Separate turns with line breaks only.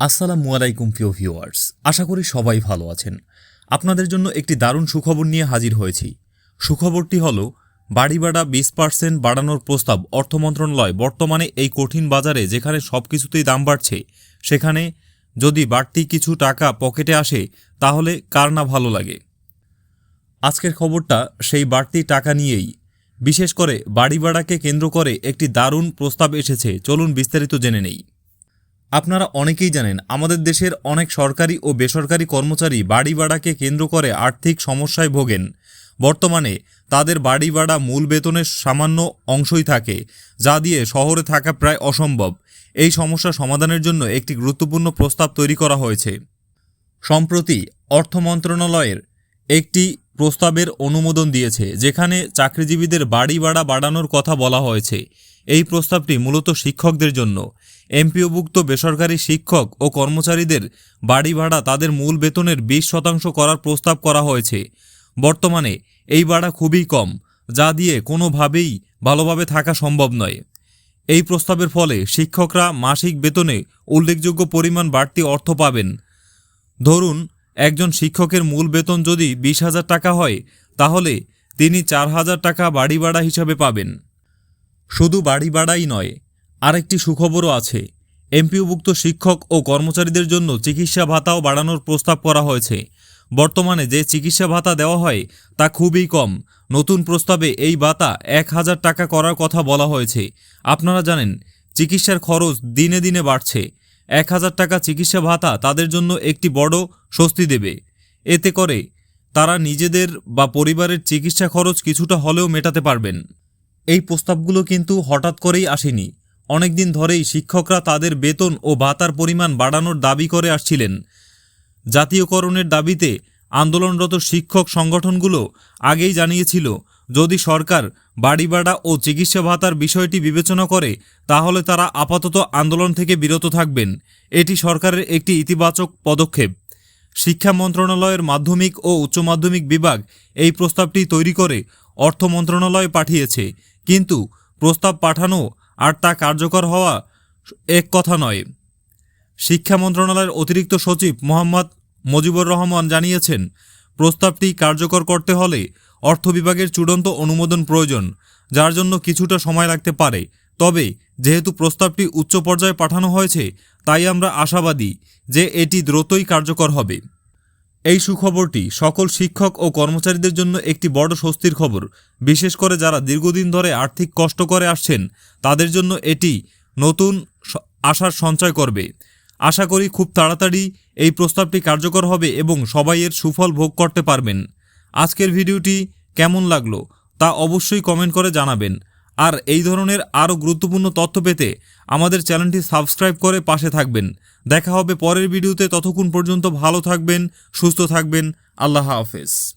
আসসালামু আলাইকুম, প্রিয় ভিউয়ার্স। আশা করি সবাই ভালো আছেন। আপনাদের জন্য একটি দারুণ সুখবর নিয়ে হাজির হয়েছি। সুখবরটি হল বাড়ি ভাড়া বিশ পার্সেন্ট বাড়ানোর প্রস্তাব অর্থ মন্ত্রণালয় বর্তমানে এই কঠিন বাজারে যেখানে সব কিছুতেই দাম বাড়ছে, সেখানে যদি বাড়তি কিছু টাকা পকেটে আসে, তাহলে কার না ভালো লাগে? আজকের খবরটা সেই বাড়তি টাকা নিয়েই। বিশেষ করে বাড়ি ভাড়াকে কেন্দ্র করে একটি দারুণ প্রস্তাব এসেছে। চলুন বিস্তারিত জেনে নেই। আপনারা অনেকেই জানেন, আমাদের দেশের অনেক সরকারি ও বেসরকারি কর্মচারী বাড়ি ভাড়াকে কেন্দ্র করে আর্থিক সমস্যায় ভোগেন। বর্তমানে তাদের বাড়ি ভাড়া মূল বেতনের সামান্য অংশই থাকে, যা দিয়ে শহরে থাকা প্রায় অসম্ভব। এই সমস্যা সমাধানের জন্য একটি গুরুত্বপূর্ণ প্রস্তাব তৈরি করা হয়েছে। সম্প্রতি অর্থ মন্ত্রণালয়ের একটি প্রস্তাবের অনুমোদন দিয়েছে, যেখানে চাকরিজীবীদের বাড়ি ভাড়া বাড়ানোর কথা বলা হয়েছে। এই প্রস্তাবটি মূলত শিক্ষকদের জন্য। এমপিওভুক্ত বেসরকারি শিক্ষক ও কর্মচারীদের বাড়ি ভাড়া তাদের মূল বেতনের বিশ শতাংশ করার প্রস্তাব করা হয়েছে। বর্তমানে এই ভাড়া খুবই কম, যা দিয়ে কোনোভাবেই ভালোভাবে থাকা সম্ভব নয়। এই প্রস্তাবের ফলে শিক্ষকরা মাসিক বেতনে উল্লেখযোগ্য পরিমাণ বাড়তি অর্থ পাবেন। ধরুন, একজন শিক্ষকের মূল বেতন যদি বিশ হাজার টাকা হয়, তাহলে তিনি চার হাজার টাকা বাড়ি ভাড়া হিসাবে পাবেন। শুধু বাড়ি ভাড়াই নয় আরেকটি সুখবরও আছে। এমপিওভুক্ত শিক্ষক ও কর্মচারীদের জন্য চিকিৎসা ভাতাও বাড়ানোর প্রস্তাব করা হয়েছে। বর্তমানে যে চিকিৎসা ভাতা দেওয়া হয়, তা খুবই কম। নতুন প্রস্তাবে এই ভাতা এক হাজার টাকা করার কথা বলা হয়েছে। আপনারা জানেন, চিকিৎসার খরচ দিনে দিনে বাড়ছে। এক হাজার টাকা চিকিৎসা ভাতা তাদের জন্য একটি বড় স্বস্তি দেবে। এতে করে তারা নিজেদের বা পরিবারের চিকিৎসা খরচ কিছুটা হলেও মেটাতে পারবেন। এই প্রস্তাবগুলো কিন্তু হঠাৎ করেই আসেনি। অনেকদিন ধরেই শিক্ষকরা তাদের বেতন ও ভাতার পরিমাণ বাড়ানোর দাবি করে আসছিলেন। জাতীয়করণের দাবিতে আন্দোলনরত শিক্ষক সংগঠনগুলো আগেই জানিয়েছিল, যদি সরকার বাড়ি ভাড়া ও চিকিৎসা ভাতার বিষয়টি বিবেচনা করে, তাহলে তারা আপাতত আন্দোলন থেকে বিরত থাকবেন। এটি সরকারের একটি ইতিবাচক পদক্ষেপ। শিক্ষা মন্ত্রণালয়ের মাধ্যমিক ও উচ্চ মাধ্যমিক বিভাগ এই প্রস্তাবটি তৈরি করে অর্থ মন্ত্রণালয়ে পাঠিয়েছে। কিন্তু প্রস্তাব পাঠানো আর তা কার্যকর হওয়া এক কথা নয়। শিক্ষা মন্ত্রণালয়ের অতিরিক্ত সচিব মোহাম্মদ মজিবুর রহমান জানিয়েছেন, প্রস্তাবটি কার্যকর করতে হলে অর্থ বিভাগের চূড়ান্ত অনুমোদন প্রয়োজন, যার জন্য কিছুটা সময় লাগতে পারে। তবে, যেহেতু প্রস্তাবটি উচ্চ পর্যায়ে পাঠানো হয়েছে, তাই আমরা আশাবাদী যে এটি দ্রুতই কার্যকর হবে। এই সুখবরটি সকল শিক্ষক ও কর্মচারীদের জন্য একটি বড় স্বস্তির খবর। বিশেষ করে যারা দীর্ঘদিন ধরে আর্থিক কষ্ট করে আসছেন, তাদের জন্য এটি নতুন আশার সঞ্চয় করবে। আশা করি খুব তাড়াতাড়ি এই প্রস্তাবটি কার্যকর হবে এবং সবাই এর সুফল ভোগ করতে পারবেন। আজকের ভিডিওটি কেমন লাগল তা অবশ্যই কমেন্ট করে জানাবেন। আর এই ধরনের আরও গুরুত্বপূর্ণ তথ্য পেতে আমাদের চ্যানেলটি সাবস্ক্রাইব করে পাশে থাকবেন। দেখা হবে পরের ভিডিওতে। ততক্ষণ পর্যন্ত ভালো থাকবেন, সুস্থ থাকবেন। আল্লাহ হাফেজ।